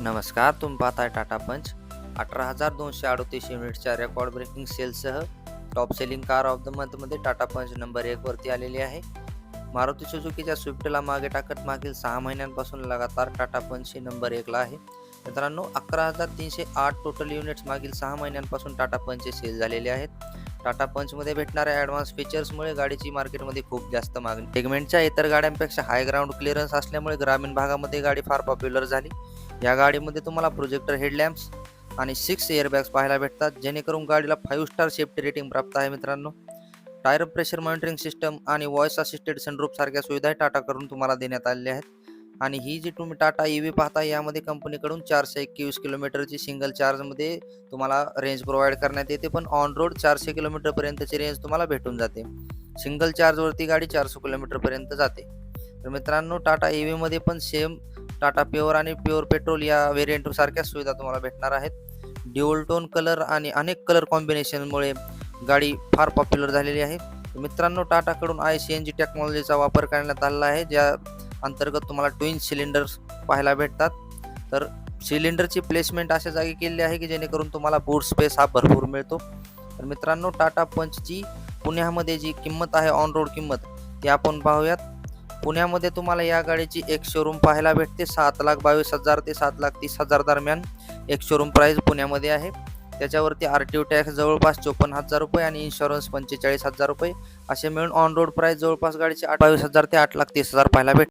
नमस्कार तुम्ही पाहताय टाटा पंच. अठरा हजार दोनशे अडतीस युनिटच्या record breaking सेलसह top selling car of the मंथमध्ये टाटा पंच नंबर एकवरती आलेली आहे. मारुती सुझुकीच्या स्विफ्टला मागे टाकत मागील सहा महिन्यांपासून लगातार टाटा पंच ही नंबर एकला आहे. मित्रांनो अकरा हजार तीनशे आठ टोटल युनिट्स मागील सहा महिन्यांपासून टाटा पंचचे सेल झालेले आहेत. टाटा पंचमध्ये भेटणाऱ्या ॲडव्हान्स फीचर्समुळे गाडीची मार्केटमध्ये खूप जास्त मागणी. सेगमेंटच्या इतर गाड्यांपेक्षा हाय ग्राउंड क्लिअरन्स असल्यामुळे ग्रामीण भागामध्ये गाडी फार पॉप्युलर झाली. या गाडीमध्ये तुम्हाला प्रोजेक्टर हेडलॅम्प्स आणि सिक्स एअरबॅग्स पाहायला भेटतात जेणेकरून गाडीला फाईव्ह स्टार सेफ्टी रेटिंग प्राप्त आहे मित्रांनो. टायर प्रेशर मॉनिटरिंग सिस्टम आणि व्हॉइस असिस्टेड सनरूप सारख्या सुविधाही टाटाकडून तुम्हाला देण्यात आलेल्या आहेत. आणि ही जी तुम्ही टाटा ई व्ही पाहता यामध्ये कंपनीकडून चारशे एकवीस किलोमीटरची सिंगल चार्जमध्ये तुम्हाला रेंज प्रोव्हाइड करण्यात येते. पण ऑन रोड चारशे किलोमीटरपर्यंतची रेंज तुम्हाला भेटून जाते. सिंगल चार्जवरती गाडी चारशे किलोमीटरपर्यंत जाते. तर मित्रांनो टाटा ई व्हीमध्ये पण सेम टाटा प्युअर आणि प्युअर पेट्रोल या व्हेरियंटसारख्या सुविधा तुम्हाला भेटणार आहेत. ड्युअल टोन कलर आणि अनेक कलर कॉम्बिनेशनमुळे गाडी फार पॉप्युलर झालेली आहे. मित्रांनो टाटाकडून आय सी एन जी टेक्नॉलॉजीचा वापर करण्यात आलेला आहे ज्या अंतर्गत तुम्हाला ट्विन सिलेंडर्स पाहायला भेटतात. तर सिलेंडरची प्लेसमेंट अशा जागी केलेली आहे की जेणेकरून तुम्हाला बूट स्पेस हा भरपूर मिळतो. तर मित्रांनो टाटा पंचची पुण्यामध्ये जी किंमत आहे ऑन रोड किंमत ती आपण पाहूयात. पुण्यामध्ये तुम्हाला या गाडीची एक शोरूम पाहायला भेटते. सात लाख बावीस हजार ते सात लाख तीस हजार दरम्यान एक शोरूम प्राईस पुण्यामध्ये आहे. त्याच्यावरती आर टी ओ टॅक्स जवळपास चोपन्न हजार रुपये आणि इन्शुरन्स पंचेचाळीस हजार रुपये. असे मिळून ऑन रोड प्राईस जवळपास गाडीचे आठ बावीस हजार ते आठ लाख तीस हजार पाहायला भेटते.